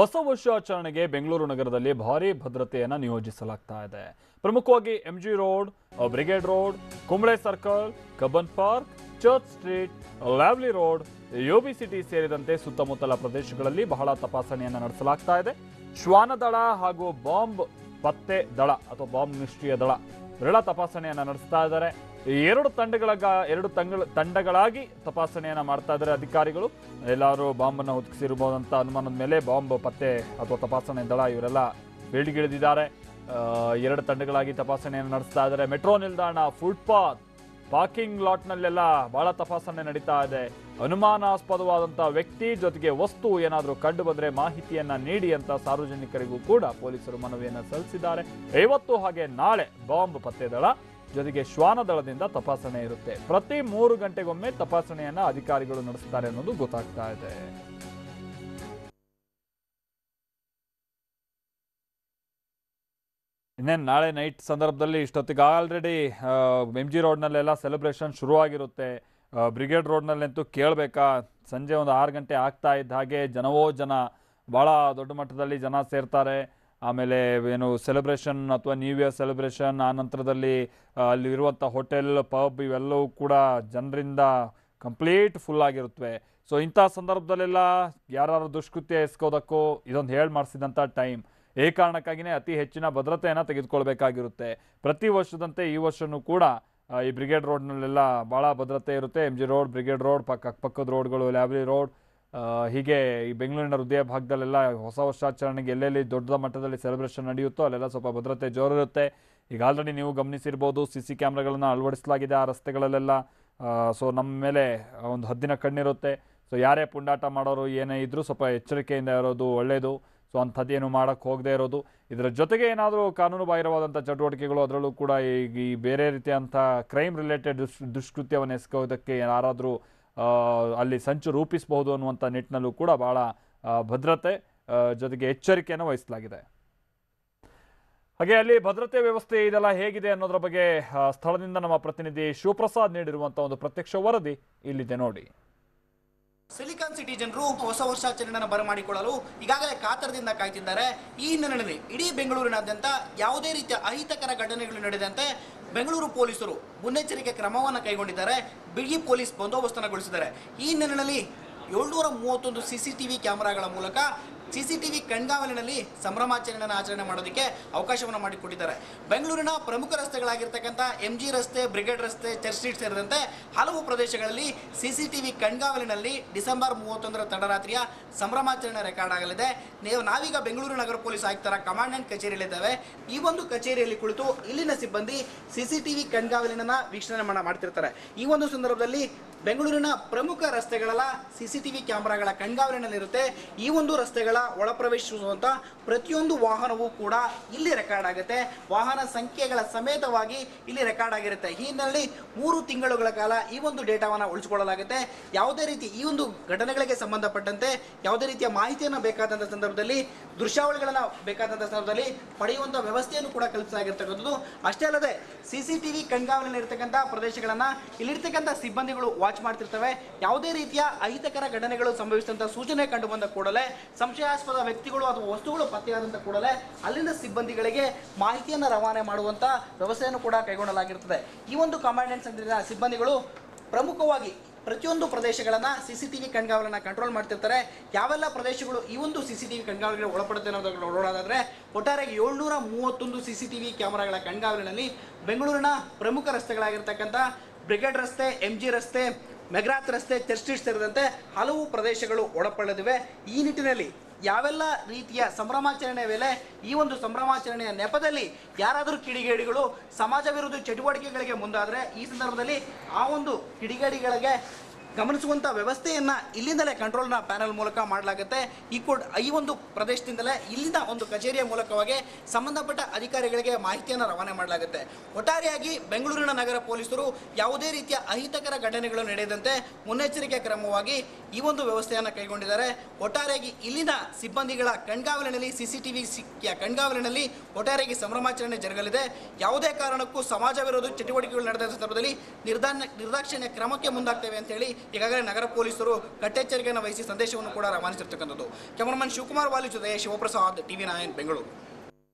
ಹೊಸ ವರ್ಷಾಚರಣೆಗೆ ಬೆಂಗಳೂರು ನಗರದಲ್ಲಿ ಭಾರೀ ಭದ್ರತೆಯನ್ನು ನಿಯೋಜಿಸಲಾಗ್ತಾ ಇದೆ. ಪ್ರಮುಖವಾಗಿ MG road Brigade road Kumble circle Cubbon park Church street Lavelle road UB city ಸೇರಿದಂತೆ ಸುತ್ತಮುತ್ತಲ ಪ್ರದೇಶಗಳಲ್ಲಿ ಬಹಳ ತಪಾಸಣೆಯನ್ನು ನಡೆಸಲಾಗ್ತಾ ಇದೆ. ಶ್ವಾನದಳ ಹಾಗೂ ಬಾಂಬ್ ಪತ್ತೆ ದಳ ಅಥವಾ ಬಾಂಬ್ ನಿಷ್ಕ್ರಿಯ ದಳ ಇವರೆಲ್ಲ ತಪಾಸಣೆಯನ್ನು ನಡೆಸ್ತಾ ಇದ್ದಾರೆ. ಎರಡು ತಂಡಗಳ ಎರಡು ತಂಡಗಳಾಗಿ ತಪಾಸಣೆಯನ್ನು ಮಾಡ್ತಾ ಇದ್ದಾರೆ ಅಧಿಕಾರಿಗಳು. ಎಲ್ಲರೂ ಬಾಂಬನ್ನು ಹೊತ್ತಿಸಿರಬಹುದಂತ ಅನುಮಾನದ ಮೇಲೆ ಬಾಂಬ್ ಪತ್ತೆ ಅಥವಾ ತಪಾಸಣೆ ದಳ ಇವರೆಲ್ಲ ಬೇಡಿಗಿಳಿದಿದ್ದಾರೆ ಎರಡು ತಂಡಗಳಾಗಿ ತಪಾಸಣೆಯನ್ನು ನಡೆಸ್ತಾ ಇದ್ದಾರೆ. ಮೆಟ್ರೋ ನಿಲ್ದಾಣ, ಫುಟ್ಪಾತ್ ಪಾರ್ಕಿಂಗ್ ಲಾಟ್ನಲ್ಲೆಲ್ಲ ಬಹಳ ತಪಾಸಣೆ ನಡೀತಾ ಇದೆ. ಅನುಮಾನಾಸ್ಪದವಾದಂಥ ವ್ಯಕ್ತಿ ಜೊತೆಗೆ ವಸ್ತು ಏನಾದರೂ ಕಂಡು ಬಂದರೆ ಮಾಹಿತಿಯನ್ನು ನೀಡಿ ಅಂತ ಸಾರ್ವಜನಿಕರಿಗೂ ಕೂಡ ಪೊಲೀಸರು ಮನವಿಯನ್ನು ಸಲ್ಲಿಸಿದ್ದಾರೆ. ಇವತ್ತು ಹಾಗೆ ನಾಳೆ ಬಾಂಬ್ ಪತ್ತೆ ದಳ ಜೊತೆಗೆ ಶ್ವಾನ ದಳದಿಂದ ತಪಾಸಣೆ ಇರುತ್ತೆ. ಪ್ರತಿ ಮೂರು ಗಂಟೆಗೊಮ್ಮೆ ತಪಾಸಣೆಯನ್ನು ಅಧಿಕಾರಿಗಳು ನಡೆಸ್ತಾರೆ ಅನ್ನೋದು ಗೊತ್ತಾಗ್ತಾ ಇದೆ. ಇನ್ನೇನು ನಾಳೆ ನೈಟ್ ಸಂದರ್ಭದಲ್ಲಿ ಇಷ್ಟೊತ್ತಿಗೆ ಆಲ್ರೆಡಿ ಎಂ ಜಿ ರೋಡ್ನಲ್ಲೆಲ್ಲ ಸೆಲೆಬ್ರೇಷನ್ ಶುರುವಾಗಿರುತ್ತೆ. ಬ್ರಿಗೇಡ್ ರೋಡ್ನಲ್ಲಂತೂ ಕೇಳಬೇಕಾ? ಸಂಜೆ ಒಂದು ಆರು ಗಂಟೆ ಆಗ್ತಾ ಇದ್ದ ಹಾಗೆ ಜನವೋ ಜನ ಭಾಳ ದೊಡ್ಡ ಮಟ್ಟದಲ್ಲಿ ಜನ ಸೇರ್ತಾರೆ. ಆಮೇಲೆ ಏನು ಸೆಲೆಬ್ರೇಷನ್ ಅಥವಾ ನ್ಯೂ ಇಯರ್ ಸೆಲೆಬ್ರೇಷನ್ ಆ ನಂತರದಲ್ಲಿ ಅಲ್ಲಿರುವಂಥ ಹೋಟೆಲ್ ಪಬ್ ಇವೆಲ್ಲವೂ ಕೂಡ ಜನರಿಂದ ಕಂಪ್ಲೀಟ್ ಫುಲ್ ಆಗಿರುತ್ತವೆ. ಸೊ ಇಂಥ ಸಂದರ್ಭದಲ್ಲೆಲ್ಲ ಯಾರು ದುಷ್ಕೃತ್ಯ ಎಸ್ಕೋದಕ್ಕೂ ಇದೊಂದು ಹೇಳಿ ಮಾಡಿಸಿದಂಥ ಟೈಮ್ ಈ ಕಾರಣಕ್ಕಾಗಿಯೇ ಅತಿ ಹೆಚ್ಚಿನ ಭದ್ರತೆಯನ್ನು ತೆಗೆದುಕೊಳ್ಬೇಕಾಗಿರುತ್ತೆ. ಪ್ರತಿ ವರ್ಷದಂತೆ ಈ ವರ್ಷವೂ ಕೂಡ ಈ ಬ್ರಿಗೇಡ್ ರೋಡ್ನಲ್ಲೆಲ್ಲ ಭಾಳ ಭದ್ರತೆ ಇರುತ್ತೆ. M G road, Brigade road, ಪಕ್ಕ ಪಕ್ಕದ ರೋಡ್ಗಳು, ಲ್ಯಾಬ್ರಿ ರೋಡ್ ಹೀಗೆ ಈ ಬೆಂಗಳೂರಿನ ಹೃದಯ ಭಾಗದಲ್ಲೆಲ್ಲ ಹೊಸ ವರ್ಷಾಚರಣೆಗೆ ಎಲ್ಲೆಲ್ಲಿ ದೊಡ್ಡ ಮಟ್ಟದಲ್ಲಿ ಸೆಲೆಬ್ರೇಷನ್ ನಡೆಯುತ್ತೋ ಅಲ್ಲೆಲ್ಲ ಸ್ವಲ್ಪ ಭದ್ರತೆ ಜೋರಿರುತ್ತೆ. ಈಗ ಆಲ್ರೆಡಿ ನೀವು ಗಮನಿಸಿರ್ಬೋದು ಸಿ ಸಿ ಕ್ಯಾಮ್ರಾಗಳನ್ನು ಅಳವಡಿಸಲಾಗಿದೆ ಆ ರಸ್ತೆಗಳಲ್ಲೆಲ್ಲ. ಸೊ ನಮ್ಮ ಮೇಲೆ ಒಂದು ಹದ್ದಿನ ಕಣ್ಣಿರುತ್ತೆ. ಸೊ ಯಾರೇ ಪುಂಡಾಟ ಮಾಡೋರು ಏನೇ ಇದ್ದರೂ ಸ್ವಲ್ಪ ಎಚ್ಚರಿಕೆಯಿಂದ ಇರೋದು ಒಳ್ಳೆಯದು ಸೊ ಅಂಥದ್ದೇನು ಮಾಡೋಕ್ಕೆ ಹೋಗದೇ ಇರೋದು. ಇದರ ಜೊತೆಗೆ ಏನಾದರೂ ಕಾನೂನು ಬಾಹಿರವಾದಂಥ ಚಟುವಟಿಕೆಗಳು ಅದರಲ್ಲೂ ಕೂಡ ಈಗ ಈ ಬೇರೆ ರೀತಿಯಂಥ ಕ್ರೈಮ್ ರಿಲೇಟೆಡ್ ದುಷ್, ದುಷ್ಕೃತ್ಯವನ್ನು ಎಸ್ಕೋದಕ್ಕೆ ಯಾರಾದರೂ ಅಲ್ಲಿ ಸಂಚು ರೂಪಿಸಬಹುದು ಅನ್ನುವಂಥ ನಿಟ್ಟಿನಲ್ಲೂ ಕೂಡ ಭಾಳ ಭದ್ರತೆ ಜೊತೆಗೆ ಎಚ್ಚರಿಕೆಯನ್ನು ವಹಿಸಲಾಗಿದೆ. ಹಾಗೆ ಅಲ್ಲಿ ಭದ್ರತೆ ವ್ಯವಸ್ಥೆ ಇದೆಲ್ಲ ಹೇಗಿದೆ ಅನ್ನೋದ್ರ ಬಗ್ಗೆ ಸ್ಥಳದಿಂದ ನಮ್ಮ ಪ್ರತಿನಿಧಿ ಶಿವಪ್ರಸಾದ್ ನೀಡಿರುವಂಥ ಒಂದು ಪ್ರತ್ಯಕ್ಷ ವರದಿ ಇಲ್ಲಿದೆ ನೋಡಿ. ಸಿಲಿಕಾನ್ ಸಿಟಿ ಜನರು ಹೊಸ ವರ್ಷಾಚರಣೆಯನ್ನು ಬರಮಾಡಿಕೊಳ್ಳಲು ಈಗಾಗಲೇ ಕಾತರದಿಂದ ಕಾಯ್ತಿದ್ದಾರೆ. ಈ ಹಿನ್ನೆಲೆಯಲ್ಲಿ ಇಡೀ ಬೆಂಗಳೂರಿನಾದ್ಯಂತ ಯಾವುದೇ ರೀತಿಯ ಅಹಿತಕರ ಘಟನೆಗಳು ನಡೆದಂತೆ ಬೆಂಗಳೂರು ಪೊಲೀಸರು ಮುನ್ನೆಚ್ಚರಿಕೆ ಕ್ರಮವನ್ನು ಕೈಗೊಂಡಿದ್ದಾರೆ. ಬಿಗಿ ಪೊಲೀಸ್ ಬಂದೋಬಸ್ತನಗೊಳಿಸಿದ್ದಾರೆ ಈ ಹಿನ್ನೆಲೆಯಲ್ಲಿ ಏಳ್ನೂರ ಮೂವತ್ತೊಂದು ಸಿಸಿಟಿವಿ ಕ್ಯಾಮೆರಾಗಳ ಮೂಲಕ ಸಿಸಿಟಿವಿ ಕಣ್ಗಾವಲಿನಲ್ಲಿ ಸಂಭ್ರಮಾಚರಣೆಯನ್ನು ಆಚರಣೆ ಮಾಡೋದಕ್ಕೆ ಅವಕಾಶವನ್ನು ಮಾಡಿಕೊಟ್ಟಿದ್ದಾರೆ. ಬೆಂಗಳೂರಿನ ಪ್ರಮುಖ ರಸ್ತೆಗಳಾಗಿರ್ತಕ್ಕಂಥ ಎಂ ಜಿ ರಸ್ತೆ, ಬ್ರಿಗೇಡ್ ರಸ್ತೆ, ಚರ್ಚ್ ಸ್ಟ್ರೀಟ್ ಸೇರಿದಂತೆ ಹಲವು ಪ್ರದೇಶಗಳಲ್ಲಿ ಸಿಸಿಟಿವಿ ಕಣ್ಗಾವಲಿನಲ್ಲಿ ಡಿಸೆಂಬರ್ ಮೂವತ್ತೊಂದರ ತಡರಾತ್ರಿಯ ಸಂಭ್ರಮಾಚರಣೆ ರೆಕಾರ್ಡ್ ಆಗಲಿದೆ. ನೀವು ನಾವೀಗ ಬೆಂಗಳೂರು ನಗರ ಪೊಲೀಸ್ ಆಯುಕ್ತರ ಕಮಾಂಡೆಂಟ್ ಕಚೇರಿಯಲ್ಲಿದ್ದೇವೆ. ಈ ಒಂದು ಕಚೇರಿಯಲ್ಲಿ ಕುಳಿತು ಇಲ್ಲಿನ ಸಿಬ್ಬಂದಿ ಸಿಸಿಟಿವಿ ಕಣ್ಗಾವಲಿನ ವೀಕ್ಷಣೆ ಮಾಡ- ಮಾಡ್ತಿರ್ತಾರೆ. ಈ ಒಂದು ಸಂದರ್ಭದಲ್ಲಿ ಬೆಂಗಳೂರಿನ ಪ್ರಮುಖ ರಸ್ತೆಗಳೆಲ್ಲ ಸಿಸಿಟಿವಿ ಕ್ಯಾಮೆರಾಗಳ ಕಣ್ಗಾವಲಿನಲ್ಲಿರುತ್ತೆ. ಈ ಒಂದು ರಸ್ತೆಗಳ ಒಳಪ್ರವೇಶಿಸುವಂತ ಪ್ರತಿಯೊಂದು ವಾಹನವೂ ಕೂಡ ಇಲ್ಲಿ ರೆಕಾರ್ಡ್ ಆಗುತ್ತೆ. ವಾಹನ ಸಂಖ್ಯೆಗಳ ಸಮೇತವಾಗಿ ಇಲ್ಲಿ ರೆಕಾರ್ಡ್ ಆಗಿರುತ್ತೆ. ಈ ಹಿನ್ನೆಲೆಯಲ್ಲಿ ಮೂರು ತಿಂಗಳುಗಳ ಕಾಲ ಈ ಒಂದು ಡೇಟಾವನ್ನು ಉಳಿಸಿಕೊಳ್ಳಲಾಗುತ್ತೆ. ಯಾವುದೇ ರೀತಿ ಈ ಒಂದು ಘಟನೆಗಳಿಗೆ ಸಂಬಂಧಪಟ್ಟಂತೆ ಯಾವುದೇ ರೀತಿಯ ಮಾಹಿತಿಯನ್ನು ಬೇಕಾದಂಥ ಸಂದರ್ಭದಲ್ಲಿ, ದೃಶ್ಯಾವಳಿಗಳನ್ನು ಬೇಕಾದಂಥ ಸಂದರ್ಭದಲ್ಲಿ ಪಡೆಯುವಂತಹ ವ್ಯವಸ್ಥೆಯನ್ನು ಕೂಡ ಕಲ್ಪಿಸಲಾಗಿರ್ತಕ್ಕಂಥದ್ದು. ಅಷ್ಟೇ ಅಲ್ಲದೆ ಸಿ ಸಿ ಟಿ ವಿ ಕಣ್ಗಾವಲಿನಲ್ಲಿರ್ತಕ್ಕಂಥ ಪ್ರದೇಶಗಳನ್ನು ಇಲ್ಲಿರ್ತಕ್ಕಂಥ ಸಿಬ್ಬಂದಿಗಳು ವಾಚ್ ಮಾಡ್ತಿರ್ತವೆ. ಯಾವುದೇ ರೀತಿಯ ಅಹಿತಕರ ಘಟನೆಗಳು ಸಂಭವಿಸಿದಂಥ ಸೂಚನೆ ಕಂಡು ಬಂದ ಕೂಡಲೇ ಸಂಶಯಾಸ್ಪದ ವ್ಯಕ್ತಿಗಳು ಅಥವಾ ವಸ್ತುಗಳು ಪತ್ತೆಯಾದಂಥ ಕೂಡಲೇ ಅಲ್ಲಿನ ಸಿಬ್ಬಂದಿಗಳಿಗೆ ಮಾಹಿತಿಯನ್ನು ರವಾನೆ ಮಾಡುವಂಥ ವ್ಯವಸ್ಥೆಯನ್ನು ಕೂಡ ಕೈಗೊಳ್ಳಲಾಗಿರುತ್ತದೆ. ಈ ಒಂದು ಕಮಾಂಡೆಂಟ್ ಸೆಂಟರ್ನ ಸಿಬ್ಬಂದಿಗಳು ಪ್ರಮುಖವಾಗಿ ಪ್ರತಿಯೊಂದು ಪ್ರದೇಶಗಳನ್ನು ಸಿ ಸಿ ಟಿ ವಿ ಕಣ್ಗಾವಲನ್ನ ಕಂಟ್ರೋಲ್ ಮಾಡ್ತಿರ್ತಾರೆ. ಯಾವೆಲ್ಲ ಪ್ರದೇಶಗಳು ಈ ಒಂದು ಸಿ ಸಿ ಟಿ ವಿ ಕಣ್ಗಾವಲಿಗೆ ಒಳಪಡುತ್ತೆ ಅನ್ನೋದನ್ನು ನೋಡೋದಾದ್ರೆ ಒಟ್ಟಾರೆಯಾಗಿ ಏಳ್ನೂರ ಮೂವತ್ತೊಂದು ಸಿ ಸಿ ಟಿ ವಿ ಕ್ಯಾಮರಾಗಳ ಕಣ್ಗಾವಲಿನಲ್ಲಿ ಬೆಂಗಳೂರಿನ ಪ್ರಮುಖ ರಸ್ತೆಗಳಾಗಿರ್ತಕ್ಕಂಥ ಬ್ರಿಗೇಡ್ ರಸ್ತೆ ಎಂ ಜಿ ರಸ್ತೆ, ಮೆಗ್ರಾತ್ ರಸ್ತೆ, ಚರ್ಚ್ ಸೇರಿದಂತೆ ಹಲವು ಪ್ರದೇಶಗಳು ಒಳಪಡಲಿವೆ ಈ ನಿಟ್ಟಿನಲ್ಲಿ ಯಾವೆಲ್ಲ ರೀತಿಯ ಸಂಭ್ರಮಾಚರಣೆ ವೇಳೆ ಈ ಒಂದು ಸಂಭ್ರಮಾಚರಣೆಯ ನೆಪದಲ್ಲಿ ಯಾರಾದರೂ ಕಿಡಿಗೇಡಿಗಳು ಸಮಾಜ ವಿರೋಧಿ ಚಟುವಟಿಕೆಗಳಿಗೆ ಮುಂದಾದರೆ ಈ ಸಂದರ್ಭದಲ್ಲಿ ಆ ಒಂದು ಕಿಡಿಗೇಡಿಗಳಿಗೆ ಗಮನಿಸುವಂಥ ವ್ಯವಸ್ಥೆಯನ್ನು ಇಲ್ಲಿಂದಲೇ ಕಂಟ್ರೋಲ್ನ ಪ್ಯಾನಲ್ ಮೂಲಕ ಮಾಡಲಾಗುತ್ತೆ. ಈ ಕೋಡ್, ಈ ಒಂದು ಪ್ರದೇಶದಿಂದಲೇ ಇಲ್ಲಿನ ಒಂದು ಕಚೇರಿಯ ಮೂಲಕವಾಗಿ ಸಂಬಂಧಪಟ್ಟ ಅಧಿಕಾರಿಗಳಿಗೆ ಮಾಹಿತಿಯನ್ನು ರವಾನೆ ಮಾಡಲಾಗುತ್ತೆ. ಒಟ್ಟಾರೆಯಾಗಿ ಬೆಂಗಳೂರಿನ ನಗರ ಪೊಲೀಸರು ಯಾವುದೇ ರೀತಿಯ ಅಹಿತಕರ ಘಟನೆಗಳು ನಡೆಯದಂತೆ ಮುನ್ನೆಚ್ಚರಿಕೆ ಕ್ರಮವಾಗಿ ಈ ಒಂದು ವ್ಯವಸ್ಥೆಯನ್ನು ಕೈಗೊಂಡಿದ್ದಾರೆ. ಒಟ್ಟಾರೆಯಾಗಿ ಇಲ್ಲಿನ ಸಿಬ್ಬಂದಿಗಳ ಕಣ್ಗಾವಲಿನಲ್ಲಿ ಸಿ ಸಿ ಟಿ ವಿ ಕಣ್ಗಾವಲಿನಲ್ಲಿ ಒಟ್ಟಾರೆಯಾಗಿ ಸಂಭ್ರಮಾಚರಣೆ ಜರುಗಲಿದೆ. ಯಾವುದೇ ಕಾರಣಕ್ಕೂ ಸಮಾಜ ವಿರೋಧಿ ಚಟುವಟಿಕೆಗಳು ನಡೆದ ಸಂದರ್ಭದಲ್ಲಿ ನಿರ್ದಾನ ನಿರ್ದಾಕ್ಷಿಣ್ಯ ಕ್ರಮಕ್ಕೆ ಮುಂದಾಗ್ತೇವೆ ಅಂತೇಳಿ ಈಗಾಗಲೇ ನಗರ ಪೊಲೀಸರು ಕಟ್ಟೆಚ್ಚರಿಕೆಯನ್ನು ವಹಿಸಿ ಸಂದೇಶವನ್ನು ಕೂಡ ರವಾನಿಸಿರ್ತಕ್ಕಂಥದ್ದು. ಕ್ಯಾಮರಾಮನ್ ಶಿವಕುಮಾರ್, ವಾಲಿ ಜೊತೆ ಶಿವಪ್ರಸಾದ್, ಟಿವಿ ನಾಯನ್ ಬೆಂಗಳೂರು.